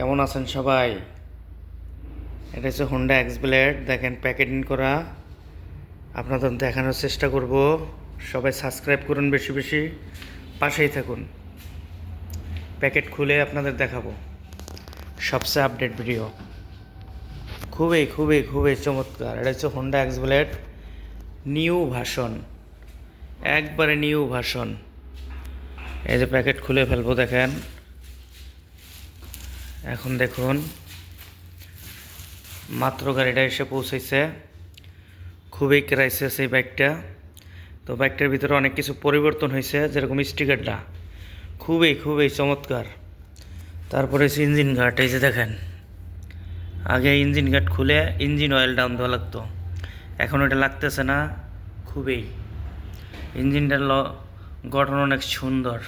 কেমন আছেন সবাই? এটা হচ্ছে হোন্ডা এক্স ব্লেড দেখেন প্যাকেটিং করা। আপনাদের দেখানোর চেষ্টা করব। সবাই সাবস্ক্রাইব করুন বেশি বেশি, পাশেই থাকুন। প্যাকেট খুলে আপনাদের দেখাবো। সবচেয়ে আপডেট ভিডিও খুবই খুবই খুবই চমৎকার। এটা হচ্ছে হোন্ডা এক্স ব্লেড নিউ ভাষণ একবারে নিউ ভাষণ এই যে প্যাকেট খুলে ফেলব, দেখেন। এখন দেখুন, মাত্র গাড়িটা এসে পৌঁছেছে খুবই ক্রাইসিস এই বাইকটা তো বাইকটার ভিতরে অনেক কিছু পরিবর্তন হয়েছে যেরকম স্টিকারটা খুবই খুবই চমৎকার। তারপরে হচ্ছে ইঞ্জিন গার্ড এই যে দেখেন। আগে ইঞ্জিন গার্ড খুলে ইঞ্জিন অয়েল ডাউন দেওয়া লাগতো। এখন ওটা লাগতেছে না, খুবই। ইঞ্জিনটার গঠন অনেক সুন্দর।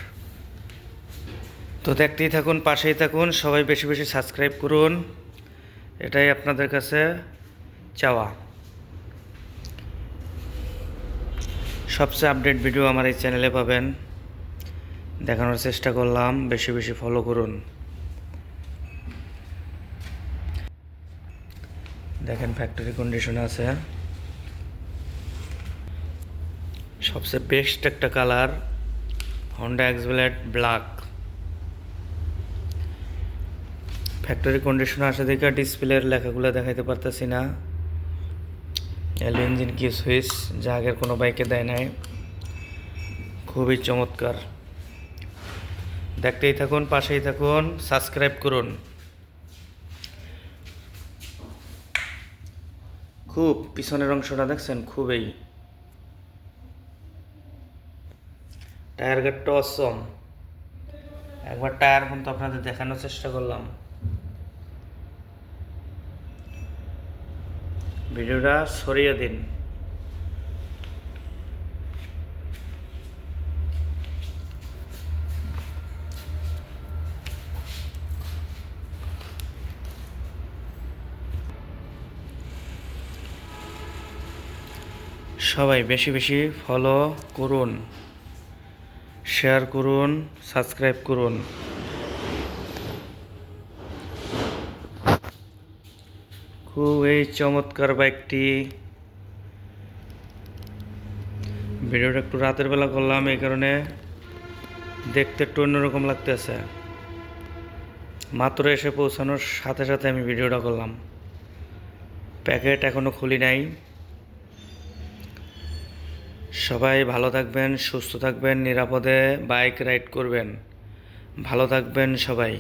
তো দেখতেই থাকুন, পাশেই থাকুন, সবাই বেশি বেশি সাবস্ক্রাইব করুন। এটাই আপনাদের কাছে চাওয়া। সবচেয়ে আপডেট ভিডিও আমার এই চ্যানেলে পাবেন। দেখানোর চেষ্টা করলাম, বেশি বেশি ফলো করুন। দেখেন ফ্যাক্টরি কন্ডিশনে আছে। সবচেয়ে বেস্ট একটা colour Honda X blade black factory condition আসা দেখে ডিসপ্লের লেখাগুলো দেখাইতে পারতেছি না। এল ইঞ্জিন কি সুইচ যা আগের কোনো বাইকে দেয় নাই। খুবই চমৎকার। দেখতেই থাকুন, পাশেই থাকুন সাবস্ক্রাইব করুন। খুব পিছনের অংশটা দেখছেন, খুবই। টায়ার গাটটা অসম একবার টায়ার কিন্তু আপনাদের দেখানোর চেষ্টা করলাম। ভিডিওটা সরিয়ে দিন। সবাই বেশি বেশি ফলো করুন শেয়ার করুন সাবস্ক্রাইব করুন। খুব এই চমৎকার বাইকটি ভিডিওটা একটু রাতের বেলা করলাম, এই কারণে দেখতে একটু অন্যরকম লাগতেছে। মাত্র এসে পৌঁছানোর সাথে সাথে আমি ভিডিওটা করলাম। প্যাকেট এখনও খুলি নাই। সবাই ভালো থাকবেন, সুস্থ থাকবেন, নিরাপদে বাইক রাইড করবেন। ভালো থাকবেন সবাই।